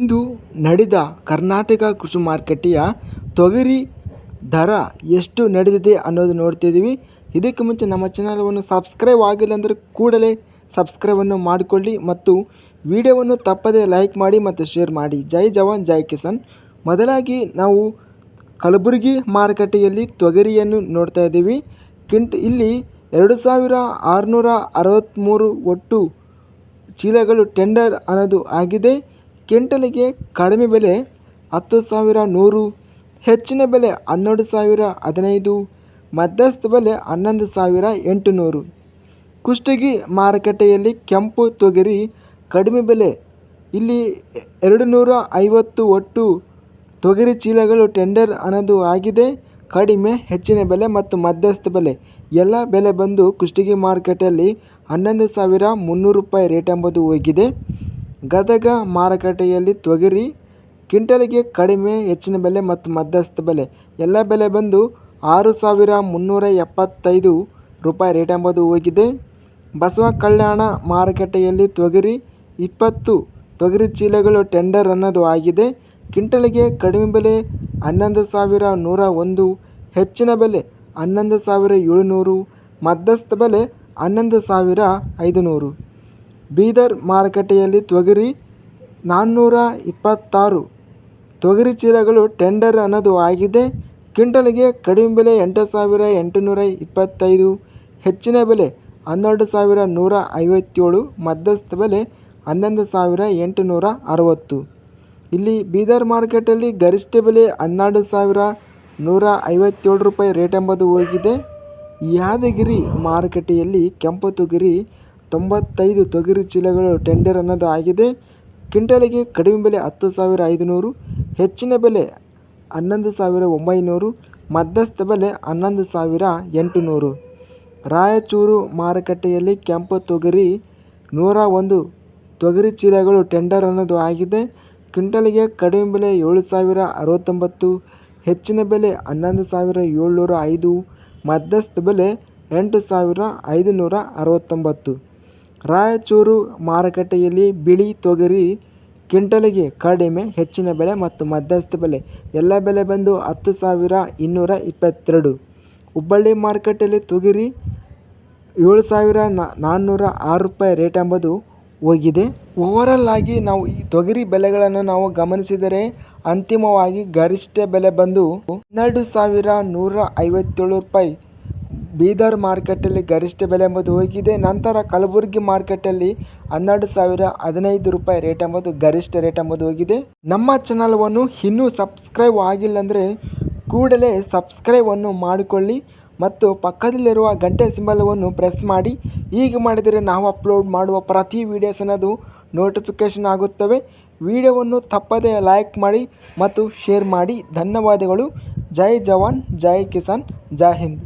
ಇಂದು ನಡೆದ ಕರ್ನಾಟಕ ಕೃಷಿ ಮಾರುಕಟ್ಟೆಯ ತೊಗರಿ ದರ ಎಷ್ಟು ನಡೆದಿದೆ ಅನ್ನೋದು ನೋಡ್ತಿದ್ದೀವಿ. ಇದಕ್ಕೆ ಮುಂಚೆ ನಮ್ಮ ಚಾನಲವನ್ನು ಸಬ್ಸ್ಕ್ರೈಬ್ ಆಗಿಲ್ಲ ಅಂದರೆ ಕೂಡಲೇ ಸಬ್ಸ್ಕ್ರೈಬನ್ನು ಮಾಡಿಕೊಳ್ಳಿ ಮತ್ತು ವಿಡಿಯೋವನ್ನು ತಪ್ಪದೇ ಲೈಕ್ ಮಾಡಿ ಮತ್ತು ಶೇರ್ ಮಾಡಿ. ಜೈ ಜವಾನ್, ಜೈ ಕಿಸಾನ್. ಮೊದಲಾಗಿ ನಾವು ಕಲಬುರಗಿ ಮಾರುಕಟ್ಟೆಯಲ್ಲಿ ತೊಗರಿಯನ್ನು ನೋಡ್ತಾ ಇದ್ದೀವಿ. ಕಿಂಟ್ ಇಲ್ಲಿ ಎರಡು ಸಾವಿರ ಆರುನೂರ ಅರವತ್ತ್ಮೂರು ಒಟ್ಟು ಚೀಲಗಳು ಟೆಂಡರ್ ಅನ್ನೋದು ಆಗಿದೆ. ಕ್ವಿಂಟಲಿಗೆ ಕಡಿಮೆ ಬೆಲೆ ಹತ್ತು ಸಾವಿರ ನೂರು, ಹೆಚ್ಚಿನ ಬೆಲೆ ಹನ್ನೆರಡು ಸಾವಿರ ಹದಿನೈದು, ಮಧ್ಯಸ್ಥ ಬೆಲೆ ಹನ್ನೊಂದು ಸಾವಿರ ಎಂಟುನೂರು. ಕುಷ್ಟಗಿ ಮಾರುಕಟ್ಟೆಯಲ್ಲಿ ಕೆಂಪು ತೊಗರಿ ಕಡಿಮೆ ಬೆಲೆ, ಇಲ್ಲಿ ಎರಡು ನೂರ ಐವತ್ತು ಒಟ್ಟು ತೊಗರಿ ಚೀಲಗಳು ಟೆಂಡರ್ ಅನ್ನೋದು ಆಗಿದೆ. ಕಡಿಮೆ, ಹೆಚ್ಚಿನ ಬೆಲೆ ಮತ್ತು ಮಧ್ಯಸ್ಥ ಬೆಲೆ, ಎಲ್ಲ ಬೆಲೆ ಬಂದು ಕುಷ್ಟಗಿ ಮಾರುಕಟ್ಟೆಯಲ್ಲಿ ಹನ್ನೊಂದು ಸಾವಿರ ಮುನ್ನೂರು ರೂಪಾಯಿ ರೇಟ್ ಎಂಬುದು ಹೋಗಿದೆ. ಗದಗ ಮಾರುಕಟ್ಟೆಯಲ್ಲಿ ತೊಗರಿ, ಕ್ವಿಂಟಲಿಗೆ ಕಡಿಮೆ, ಹೆಚ್ಚಿನ ಬೆಲೆ ಮತ್ತು ಮಧ್ಯಸ್ಥ ಬೆಲೆ. ಎಲ್ಲ ಬೆಲೆ ಬಂದು ಆರು ಸಾವಿರ ಮುನ್ನೂರ ಎಪ್ಪತ್ತೈದು ರೂಪಾಯಿ ರೇಟ್ ಎಂಬುದು ಹೋಗಿದೆ. ಬಸವ ಕಲ್ಯಾಣ ಮಾರುಕಟ್ಟೆಯಲ್ಲಿ ತೊಗರಿ ಇಪ್ಪತ್ತು ತೊಗರಿ ಚೀಲಗಳು ಟೆಂಡರ್ ಅನ್ನೋದು ಆಗಿದೆ. ಕ್ವಿಂಟಲಿಗೆ ಕಡಿಮೆ ಬೆಲೆ ಹನ್ನೊಂದು ಸಾವಿರ ನೂರ ಒಂದು, ಹೆಚ್ಚಿನ ಬೆಲೆ ಹನ್ನೊಂದು ಸಾವಿರ ಏಳುನೂರು, ಮಧ್ಯಸ್ಥ ಬೆಲೆ ಹನ್ನೊಂದು ಸಾವಿರ ಐದುನೂರು. ಬೀದರ್ ಮಾರುಕಟ್ಟೆಯಲ್ಲಿ ತೊಗರಿ ನಾನ್ನೂರ ಇಪ್ಪತ್ತಾರು ತೊಗರಿ ಚೀಲಗಳು ಟೆಂಡರ್ ಅನ್ನೋದು ಆಗಿದೆ. ಕ್ವಿಂಟಲ್ಗೆ ಕಡಿಮೆ ಬೆಲೆ ಎಂಟು ಸಾವಿರ ಎಂಟುನೂರ ಇಪ್ಪತ್ತೈದು ಹೆಚ್ಚಿನ ಬೆಲೆ ಹನ್ನೆರಡು ಸಾವಿರ ನೂರ ಐವತ್ತೇಳು ಮಧ್ಯಸ್ಥ ಬೆಲೆ ಹನ್ನೊಂದು ಸಾವಿರ ಎಂಟುನೂರ ಅರವತ್ತು ಇಲ್ಲಿ ಬೀದರ್ ಮಾರ್ಕೆಟಲ್ಲಿ ಗರಿಷ್ಠ ಬೆಲೆ ಹನ್ನೆರಡು ಸಾವಿರ ನೂರ ಐವತ್ತೇಳು ರೂಪಾಯಿ ರೇಟ್ ಎಂಬುದು ಹೋಗಿದೆ. ಯಾದಗಿರಿ ಮಾರುಕಟ್ಟೆಯಲ್ಲಿ ಕೆಂಪು ತೊಗರಿ ತೊಂಬತ್ತೈದು ತೊಗರಿ ಚೀಲಗಳು ಟೆಂಡರ್ ಅನ್ನೋದು ಆಗಿದೆ. ಕ್ವಿಂಟಲಿಗೆ ಕಡಿಮೆ ಬೆಲೆ ಹತ್ತು ಸಾವಿರ ಐದುನೂರು, ಹೆಚ್ಚಿನ ಬೆಲೆ ಹನ್ನೊಂದು ಸಾವಿರ ಒಂಬೈನೂರು, ಮಧ್ಯಸ್ಥ ಬೆಲೆ ಹನ್ನೊಂದು ಸಾವಿರ ಎಂಟುನೂರು. ರಾಯಚೂರು ಮಾರುಕಟ್ಟೆಯಲ್ಲಿ ಕೆಂಪು ತೊಗರಿ ನೂರ ಒಂದು ತೊಗರಿ ಚೀಲಗಳು ಟೆಂಡರ್ ಅನ್ನೋದು ಆಗಿದೆ. ಕ್ವಿಂಟಲಿಗೆ ಕಡಿಮೆ ಬೆಲೆ ಏಳು ಸಾವಿರ ಅರವತ್ತೊಂಬತ್ತು, ಹೆಚ್ಚಿನ ಬೆಲೆ ಹನ್ನೊಂದು ಸಾವಿರ ಏಳ್ನೂರ ಐದು, ಮಧ್ಯಸ್ಥ ಬೆಲೆ ಎಂಟು ಸಾವಿರ ಐದುನೂರ ಅರವತ್ತೊಂಬತ್ತು. ರಾಯಚೂರು ಮಾರುಕಟ್ಟೆಯಲ್ಲಿ ಬಿಳಿ ತೊಗರಿ ಕ್ವಿಂಟಲಿಗೆ ಕಡಿಮೆ, ಹೆಚ್ಚಿನ ಬೆಲೆ ಮತ್ತು ಮಧ್ಯಸ್ಥ ಬೆಲೆ. ಎಲ್ಲ ಬೆಲೆ ಬಂದು ಹತ್ತು ಸಾವಿರ ಇನ್ನೂರ ಇಪ್ಪತ್ತೆರಡು. ಹುಬ್ಬಳ್ಳಿ ಮಾರುಕಟ್ಟೆಯಲ್ಲಿ ತೊಗರಿ ಏಳು ಸಾವಿರ ನಾನ್ನೂರ ಆರು ರೂಪಾಯಿ ರೇಟ್ ಎಂಬುದು ಹೋಗಿದೆ. ಓವರಲ್ ಆಗಿ ನಾವು ಈ ತೊಗರಿ ಬೆಲೆಗಳನ್ನು ನಾವು ಗಮನಿಸಿದರೆ ಅಂತಿಮವಾಗಿ ಗರಿಷ್ಠ ಬೆಲೆ ಬಂದು ಹನ್ನೆರಡು ಸಾವಿರ ನೂರ ಐವತ್ತೇಳು ರೂಪಾಯಿ. ಬೀದರ್ ಮಾರ್ಕೆಟಲ್ಲಿ ಗರಿಷ್ಠ ಬೆಲೆ ಎಂಬುದು ಹೋಗಿದೆ. ನಂತರ ಕಲಬುರಗಿ ಮಾರ್ಕೆಟಲ್ಲಿ ಹನ್ನೆರಡು ಸಾವಿರ ಹದಿನೈದು ರೂಪಾಯಿ ರೇಟ್ ಎಂಬುದು ಗರಿಷ್ಠ ರೇಟ್ ಎಂಬುದು ಹೋಗಿದೆ. ನಮ್ಮ ಚಾನಲ್ವನ್ನು ಇನ್ನೂ ಸಬ್ಸ್ಕ್ರೈಬ್ ಆಗಿಲ್ಲ ಅಂದರೆ ಕೂಡಲೇ ಸಬ್ಸ್ಕ್ರೈಬನ್ನು ಮಾಡಿಕೊಳ್ಳಿ ಮತ್ತು ಪಕ್ಕದಲ್ಲಿರುವ ಗಂಟೆ ಸಿಂಬಲವನ್ನು ಪ್ರೆಸ್ ಮಾಡಿ. ಹೀಗೆ ಮಾಡಿದರೆ ನಾವು ಅಪ್ಲೋಡ್ ಮಾಡುವ ಪ್ರತಿ ವೀಡಿಯೋಸ್ ಅನ್ನೋದು ನೋಟಿಫಿಕೇಷನ್ ಆಗುತ್ತವೆ. ವಿಡಿಯೋವನ್ನು ತಪ್ಪದೇ ಲೈಕ್ ಮಾಡಿ ಮತ್ತು ಶೇರ್ ಮಾಡಿ. ಧನ್ಯವಾದಗಳು. ಜೈ ಜವಾನ್, ಜೈ ಕಿಸಾನ್, ಜೈ ಹಿಂದ್.